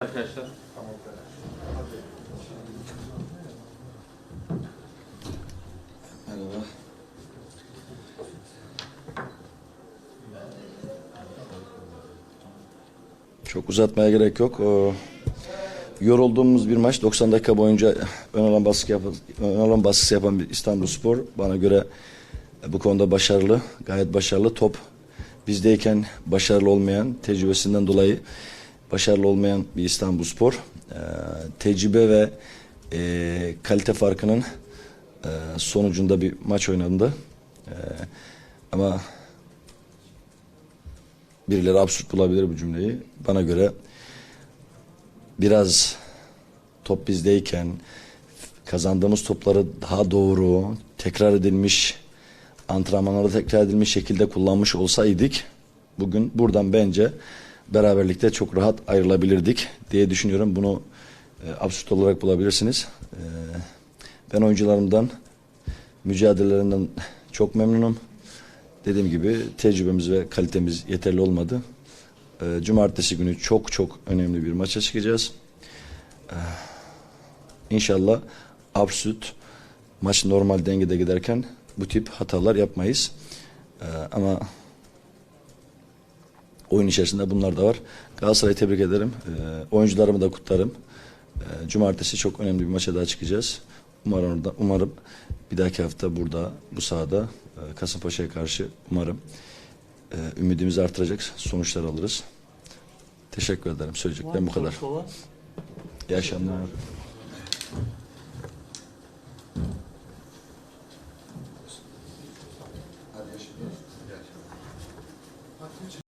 Arkadaşlar. Merhaba. Çok uzatmaya gerek yok. Ee, yorulduğumuz bir maç 90 dakika boyunca ön alan baskı yapan, ön alan baskısı yapan bir İstanbulspor bana göre bu konuda başarılı, gayet başarılı. Top bizdeyken başarılı olmayan, tecrübesinden dolayı başarılı olmayan bir İstanbulspor. Ee, tecrübe ve e, kalite farkının e, sonucunda bir maç oynandı. E, ama birileri absürt bulabilir bu cümleyi. Bana göre biraz top bizdeyken kazandığımız topları daha doğru, tekrar edilmiş, antrenmanlarda tekrar edilmiş şekilde kullanmış olsaydık bugün buradan bence beraberlikte çok rahat ayrılabilirdik diye düşünüyorum. Bunu e, absürt olarak bulabilirsiniz. E, ben oyuncularımdan, mücadelelerinden çok memnunum. Dediğim gibi tecrübemiz ve kalitemiz yeterli olmadı. Ee, Cumartesi günü çok çok önemli bir maça çıkacağız. Ee, İnşallah absürt maç normal dengede giderken bu tip hatalar yapmayız. Ee, ama oyun içerisinde bunlar da var. Galatasaray'ı tebrik ederim. Ee, oyuncularımı da kutlarım. Ee, Cumartesi çok önemli bir maça daha çıkacağız. Umarım orada, umarım bir dahaki hafta burada bu sahada e, Kasımpaşa'ya karşı umarım e, ümidimizi artıracak sonuçlar alırız. Teşekkür ederim. Söyleyeceklerim bu kadar. İyi akşamlar.